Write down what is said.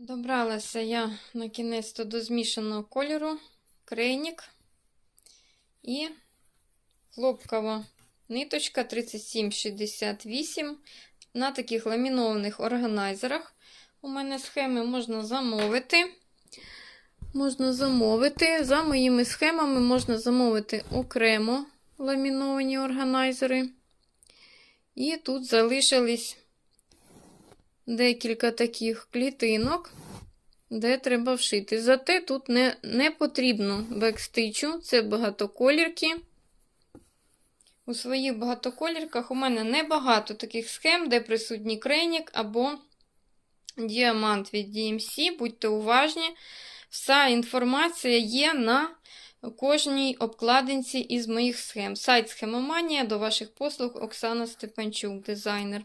Добралася я на кінець до змішаного кольору, крейнік і хлопкова ниточка 3768 на таких ламінованих органайзерах. У мене схеми можна замовити. Можна замовити. За моїми схемами можна замовити окремо ламіновані органайзери. І тут залишились декілька таких клітинок, де треба вшити. Зате тут не, не потрібно бекстичу, це багатоколірки. У своїх багатоколірках у мене небагато таких схем, де присутній крейнік або діамант від DMC. Будьте уважні, вся інформація є на кожній обкладинці із моїх схем. Сайт Схемоманія до ваших послуг Оксана Степанчук, дизайнер.